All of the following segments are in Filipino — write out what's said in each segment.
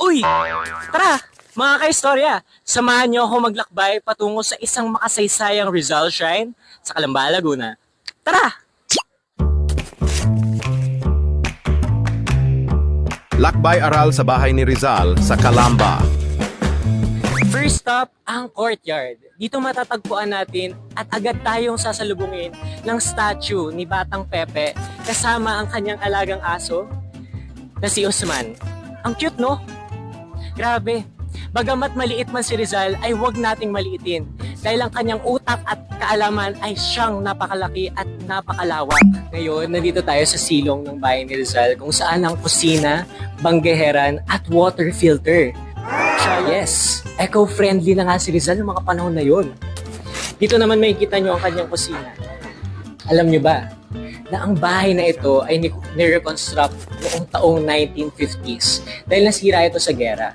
Uy! Tara! Mga kaistorya, samahan niyo ako maglakbay patungo sa isang makasaysayang Rizal Shrine sa Calamba, Laguna. Tara! Lakbay aral sa bahay ni Rizal sa Calamba. First stop, ang courtyard. Dito matatagpuan natin at agad tayong sasalubungin ng statue ni Batang Pepe kasama ang kanyang alagang aso na si Usman. Ang cute, no? Grabe. Bagamat maliit man si Rizal, ay huwag nating maliitin dahil ang kanyang utak at kaalaman ay siyang napakalaki at napakalawak. Ngayon, nandito tayo sa silong ng bahay ni Rizal kung saan ang kusina, banggeheran at water filter. Siya, yes, eco-friendly na nga si Rizal ng mga panahon na yun. Dito naman makikita nyo ang kanyang kusina. Alam nyo ba, na ang bahay na ito ay ni- nireconstruct noong taong 1950s dahil nasira ito sa gera.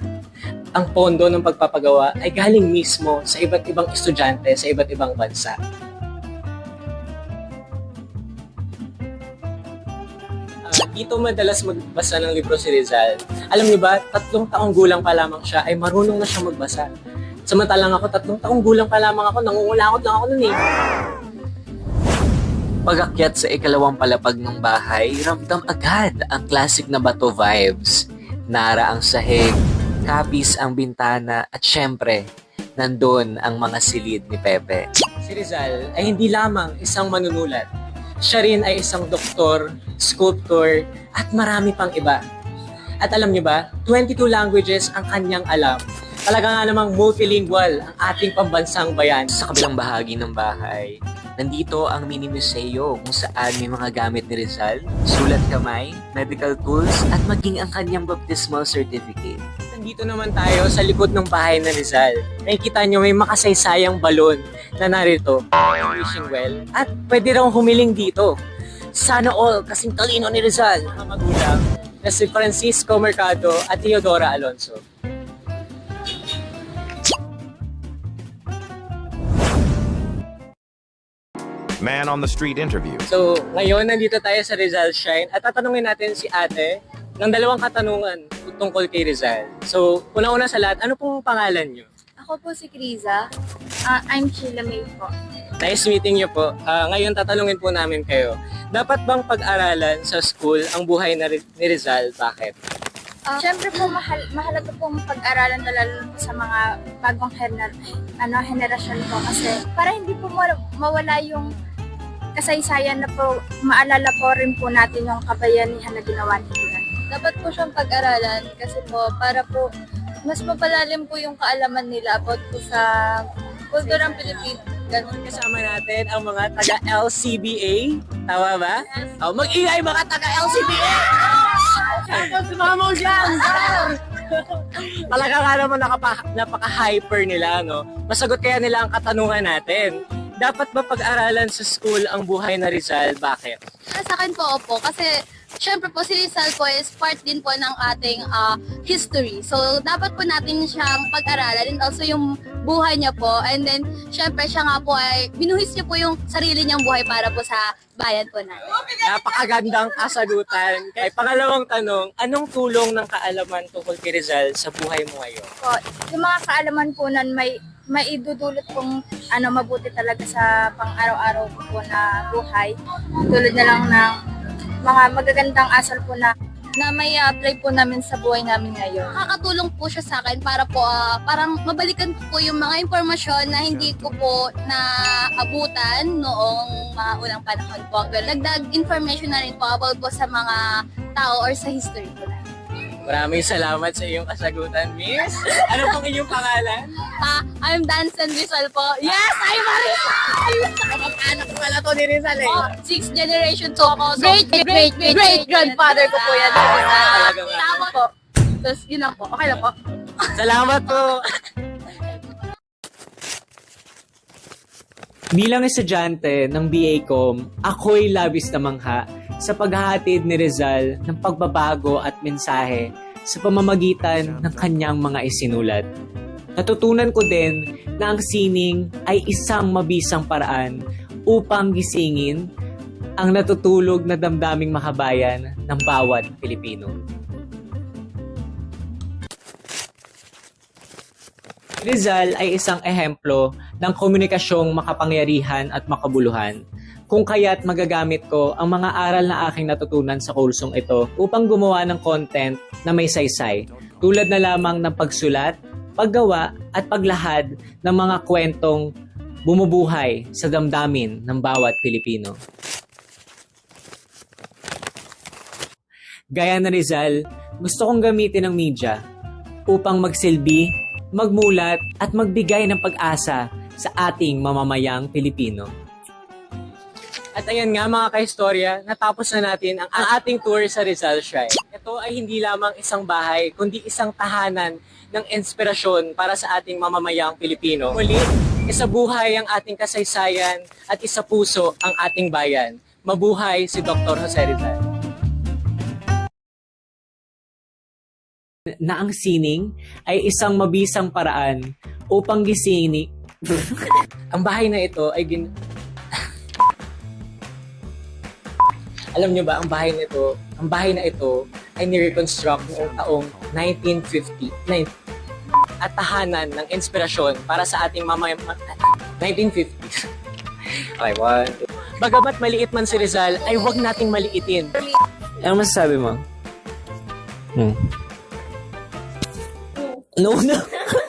Ang pondo ng pagpapagawa ay galing mismo sa iba't ibang estudyante sa iba't ibang bansa. Ah, dito madalas magbasa ng libro si Rizal. Alam niyo ba, tatlong taong gulang pa lamang siya ay marunong na siya magbasa. Samantalang ako, tatlong taong gulang pa lamang ako, nangungulangot lang ako nun eh. Pagakyat sa ikalawang palapag ng bahay, ramdam agad ang classic na bato vibes. Nara ang sahig, kapis ang bintana, at syempre, nandun ang mga silid ni Pepe. Si Rizal ay hindi lamang isang manunulat. Siya rin ay isang doktor, sculptor, at marami pang iba. At alam niyo ba, 22 languages ang kanyang alam. Talaga nga namang multilingual ang ating pambansang bayan. Sa kabilang bahagi ng bahay, nandito ang mini museo kung saan may mga gamit ni Rizal, sulat kamay, medical tools, at maging ang kanyang baptismal certificate. Nandito naman tayo sa likod ng bahay ni Rizal. Nakikita nyo may makasaysayang balon na narito. Wishing well. At pwede raw humiling dito. Sana all kasing talino ni Rizal. Mga magulang na si Francisco Mercado at Teodora Alonso. Man on the Street interview. So, ngayon nandito tayo sa Rizal Shrine at tatanungin natin si ate ng dalawang katanungan tungkol kay Rizal. So, una-una sa lahat, ano pong pangalan nyo? Ako po si Kriza. Ah, I'm Sheila May po. Nice meeting nyo po. Ah, ngayon tatanungin po namin kayo. Dapat bang pag-aralan sa school ang buhay na ni Rizal? Bakit? Ah, Siyempre po, mahal, mahalaga pong pag-aralan na lalo sa mga bagong gener, ano, henerasyon po. Kasi para hindi po ma- mawala yung kasaysayan na po, maalala po rin po natin yung kabayanihan na ginawa ni. Dapat po siyang pag-aralan kasi po para po mas mapalalim po yung kaalaman nila about po sa kulturang Pilipino. Ganun. Kasama natin ang mga taga-LCBA. Tama ba? Oh, mag-ingay mga taga-LCBA! Sa mga mausyang! Talaga nga naman nakapa- napaka-hyper nila, no? Masagot kaya nila ang katanungan natin. Dapat ba pag-aralan sa school ang buhay na Rizal? Bakit? Sa akin po, opo. Kasi, syempre po, si Rizal po is part din po ng ating ah, history. So, dapat po natin siyang pag-aralan and also yung buhay niya po. And then, syempre, siya nga po ay, binuhis niya po yung sarili niyang buhay para po sa bayan po natin. Napakagandang kasagutan. Kay pangalawang tanong, anong tulong ng kaalaman tungkol kay Rizal sa buhay mo ngayon? Po, yung mga kaalaman po nun may maidudulot pong ano mabuti talaga sa pang-araw-araw ko po na buhay. Tulad na lang ng mga magagandang asal po na na may apply po namin sa buhay namin ngayon. Nakakatulong po siya sa akin para po ah, parang mabalikan ko po yung mga impormasyon na hindi ko po naabutan noong mga unang panahon po. Pero dagdag information na rin po about po sa mga tao or sa history po. Maraming salamat sa iyong kasagutan, Miss. Ano pong inyong pangalan? Ah, I'm Danson Rizal po. Yes, I'm Rizal! Kamag-anak ko pala to ni Rizal eh. Oh, sixth generation to ako. So, great, great, great, great, great grandfather ko po yan. Ah. Tama po. Tapos, yun lang po. Okay lang po. Salamat po. Bilang estudyante ng BA-Com, ako'y labis na mangha sa paghahatid ni Rizal ng pagbabago at mensahe sa pamamagitan ng kanyang mga isinulat. Natutunan ko din na ang sining ay isang mabisang paraan upang gisingin ang natutulog na damdaming makabayan ng bawat Pilipino. Rizal ay isang ehemplo ng komunikasyong makapangyarihan at makabuluhan. Kung kaya't magagamit ko ang mga aral na aking natutunan sa kursong ito upang gumawa ng content na may saysay, tulad na lamang ng pagsulat, paggawa at paglahad ng mga kwentong bumubuhay sa damdamin ng bawat Pilipino. Gaya na Rizal, gusto kong gamitin ang media upang magsilbi, magmulat at magbigay ng pag-asa sa ating mamamayang Pilipino. At ayan nga mga kahistorya, natapos na natin ang, ang ating tour sa Rizal Shrine. Ito ay hindi lamang isang bahay, kundi isang tahanan ng inspirasyon para sa ating mamamayang Pilipino. Muli, isa buhay ang ating kasaysayan at isa puso ang ating bayan. Mabuhay si Dr. Jose Rizal. na ang sining ay isang mabisang paraan upang gisini. ang bahay na ito ay gin... Alam niyo ba, ang bahay na ito, ang bahay na ito ay ni-reconstruct noong taong 1950. Nine- at tahanan ng inspirasyon para sa ating mamay... 1950. Okay, one, two. Bagamat maliit man si Rizal, ay wag nating maliitin. Ano masasabi mo? Hmm. No, no.